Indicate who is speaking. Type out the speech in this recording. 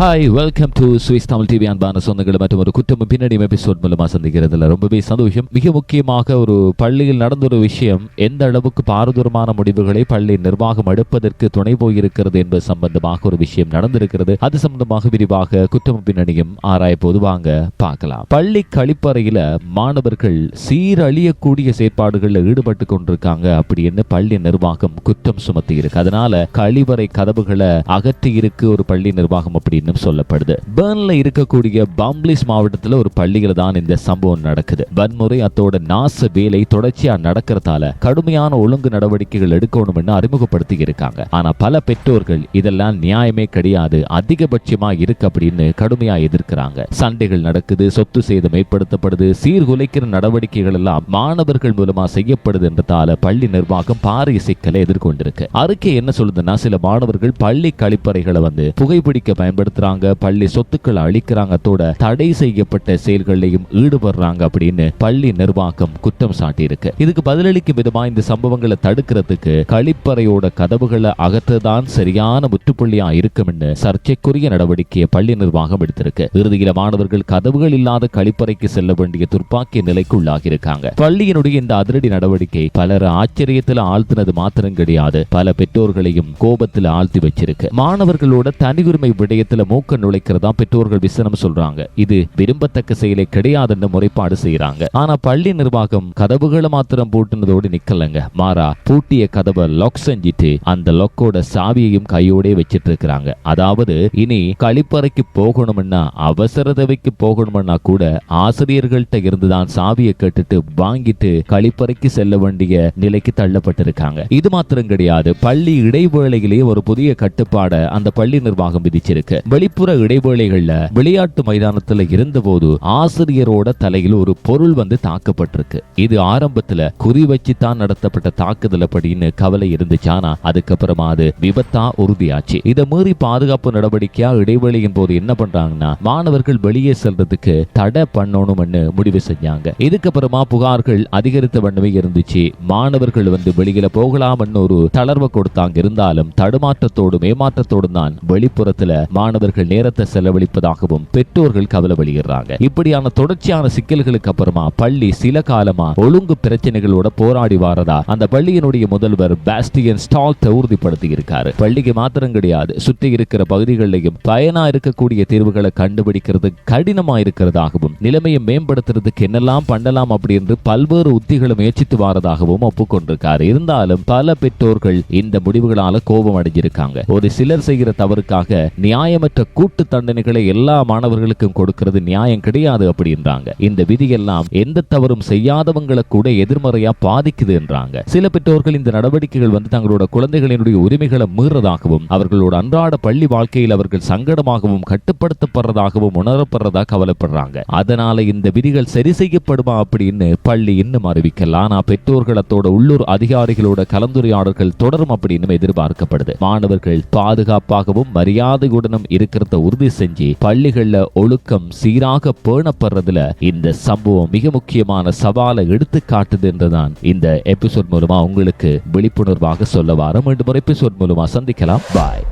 Speaker 1: Hi welcome to Swiss Tamil TV அன்பான சொந்தங்கள் மற்றும் ஒரு குற்றம் பின்னணி எபிசோட் மூலமாக சந்திக்கிறதுல ரொம்பவே சந்தோஷம். மிக முக்கியமாக ஒரு பள்ளியில் நடந்த ஒரு விஷயம் எந்த அளவுக்கு பாரதூரமான முடிவுகளை பள்ளி நிர்வாகம் எடுப்பதற்கு துணை போயிருக்கிறது என்பது சம்பந்தமாக ஒரு விஷயம் நடந்திருக்கிறது. அது சம்பந்தமாக விரிவாக குற்றம் பின்னணியும் ஆராய போது வாங்க பார்க்கலாம். பள்ளி கழிப்பறையில மாணவர்கள் சீரழியக்கூடிய செயற்பாடுகளில் ஈடுபட்டு கொண்டிருக்காங்க அப்படின்னு பள்ளி நிர்வாகம் குற்றம் சுமத்தி இருக்கு அதனால கழிவறை கதவுகளை அகற்றி இருக்கு ஒரு பள்ளி நிர்வாகம் அப்படின்னு சொல்லப்படுது. பர்ன்ல இருக்கக்கூடிய பாம்ப்ளிஸ் மாவட்டத்தில் ஒரு பள்ளியில தான் இந்த சம்பவம் நடக்குது. வன்முறை அத்தோட நாச வேலை தொடர்ச்சியா நடக்கிறதால கடுமையான ஒழுங்கு நடவடிக்கைகள் எடுக்கணும்னு அறிமுகப்படுத்தி இருக்காங்க. ஆனா பல பெற்றோர்கள் இதெல்லாம் நியாயமே கிடையாது அதிகபட்சமா இருக்கு அப்படின்னு கடுமையா எதிர்க்கிறாங்க. சண்டைகள் நடக்குது சொத்து சேதம் ஏற்படுத்தப்படுது சீர்குலைக்கிற நடவடிக்கைகள் எல்லாம் மாணவர்கள் மூலமா செய்யப்படுது என்றதால பள்ளி நிர்வாகம் பாரிய சிக்கலை எதிர்கொண்டிருக்கு. அறிக்கை என்ன சொல்லுதுன்னா சில மாணவர்கள் பள்ளி கழிப்பறைகளை வந்து புகைப்பிடிக்க பயன்படுத்துறாங்க பள்ளி சொத்துக்களை அழிக்கிறாங்க தடை செய்யப்பட்ட செயல்களையும் ஈடுபடுறாங்க அப்படின்னு பள்ளி நிர்வாகம் குற்றம் சாட்டியிருக்கு. இதுக்கு பதிலளிக்கும் விதமா இந்த சம்பவங்களை தடுக்கிறதுக்கு கழிப்பறையோட கதவுகளை அகற்றதான் சரியான முற்றுப்புள்ளியா இருக்கும்னு சர்ச்சைக்குரிய நடவடிக்கையை பள்ளி நிர்வாகம் எடுத்திருக்கு. இறுதியில மாணவர்கள் கதவுகள் இல்லாத கழிப்பறைக்கு செல்ல வேண்டிய துர்ப்பாக்கிய நிலைக்கு உள்ளாகி இருக்காங்க பள்ளியினுடைய இந்த அதிரடி நடவடிக்கை பலர் ஆச்சரியத்தில் ஆழ்த்தினது மாத்திரம் கிடையாது. பல பெற்றோர்களையும் கோபத்தில் ஆழ்த்தி வச்சிருக்கு. மாணவர்களோட தனி உரிமை விடயத்தில் மூக்க நுழைக்கிறதா பெற்றோர்கள் விசனம் சொல்றாங்க. இது விரும்பத்தக்க செயலை கிடையாதுன்னு முறைப்பாடு செய்யறாங்க ஆனா பள்ளி நிர்வாகம் கதவுகளை மாத்திரம் பூட்டினதோடு நிக்கலங்க. மாறா பூட்டிய கதவை லாக் செஞ்சிட்டு அந்த லொக்கோட சாவியையும் கையோடே வச்சிட்டு இருக்கிறாங்க அதாவது இனி கழிப்பறைக்கு போகணும்னா அவசர தேவைக்கு போகணும்னா கூட ஆசிரியர்கள்ட்ட இருந்துதான் சாவியை கேட்டுட்டு வாங்கிட்டு கழிப்பறைக்கு செல்ல வேண்டிய நிலைக்கு தள்ளப்பட்டிருக்காங்க. இது மாத்திரம் கிடையாது. பள்ளி இடைவேளையிலேயே ஒரு புதிய கட்டுப்பாடை அந்த பள்ளி நிர்வாகம் விதிச்சிருக்கு. வெளிப்புற இடைவேளைகள்ல விளையாட்டு மைதானத்துல இருந்தபோது ஆசிரியரோட தலையில் ஒரு பொருள் வந்து தாக்கப்பட்டிருக்கு. இது ஆரம்பத்துல குறி வச்சு தான் நடத்தப்பட்ட தாக்குதல் அப்படின்னு கவலை இருந்துச்சு. ஆனா அதுக்கப்புறமா அது விபத்தா உறுதியாச்சு. இதை மீறி பாதுகாப்பு நடவடிக்கையா இடைவேளையின் போது என்ன பண்றாங்கன்னா மாணவர்கள் வெளியே செல்றதுக்கு தடை பண்ணணும்னு முடிவு செஞ்சாங்க. இதுக்கப்புறமா புகார்கள் அதிகரித்த வண்ணமே இருந்துச்சு. மாணவர்கள் வந்து வெளியில போகலாம்னு ஒரு தளர்வை கொடுத்தாங்க. இருந்தாலும் தடுமாற்றத்தோடும் ஏமாற்றத்தோடும் தான் வெளிப்புறத்துல மாணவர்கள் நேரத்தை செலவழிப்பதாகவும் பெற்றோர்கள் கவலை வெளியிடுறாங்க இப்படியான தொடர்ச்சியான சிக்கல்களுக்கு அப்புறமா பள்ளி சில காலமா ஒழுங்கு பிரச்சனைகளோட போராடி வாரதா? அந்த பள்ளியினுடைய முதல்வர் பாஸ்டியன் ஸ்டால்ட் உறுதிப்படுத்தி இருக்காரு பள்ளிக்கு மாத்திரம் கிடையாது சுற்றி இருக்கிற பகுதிகளிலையும் பயனா இருக்கக்கூடிய தீர்வுகளை கண்டுபிடிக்கிறது கடினமா இருக்கிறதாகவும் நிலைமையை மேம்படுத்துறதுக்கு என்னெல்லாம் பண்ணலாம் அப்படின்னு பல்வேறு உத்திகளை முயற்சித்து வாரதாகவும் ஒப்புக்கொண்டிருக்காரு. இருந்தாலும் பல பெற்றோர்கள் இந்த முடிவுகளால கோபம் அடைஞ்சிருக்காங்க. ஒரு சிலர் செய்கிற தவறுக்காக நியாயமற்ற கூட்டு தண்டனைகளை எல்லா மாணவர்களுக்கும் கொடுக்கிறது நியாயம் கிடையாது அப்படின்றாங்க. இந்த விதியெல்லாம் எந்த தவறும் செய்யாதவங்களை கூட எதிர்மறையா பாதிக்குது என்றாங்க. சில பெற்றோர்கள் இந்த நடவடிக்கைகள் வந்து தங்களோட குழந்தைகளினுடைய உரிமைகளை மீறதாகவும் அவர்களோட அன்றாட பள்ளி வாழ்க்கையில் அவர்கள் சங்கடமாகவும் கட்டுப்படுத்தப்படுறதாகவும் உணரப்படுறதா கவலைப்படுறாங்க. அதனால இந்த விதிகள் சரி செய்யப்படுமா அப்படின்னு பள்ளி இன்னும் அறிவிக்கல. ஆனா பெற்றோர்கள் அத்தோட உள்ளூர் அதிகாரிகளோட கலந்துரையாடல்கள் தொடரும் அப்படின்னு எதிர்பார்க்கப்படுது. மாணவர்கள் பாதுகாப்பாகவும் மரியாதையுடனும் இருக்கிறத உறுதி செஞ்சு பள்ளிகள்ல ஒழுக்கம் சீராக பேணப்படுறதுல இந்த சம்பவம் மிக முக்கியமான சவாலை எடுத்து காட்டுது என்றுதான் இந்த எபிசோட் மூலமா உங்களுக்கு விழிப்புணர்வாக சொல்ல வர மீண்டும் ஒரு எபிசோட் மூலமா சந்திக்கலாம். பாய்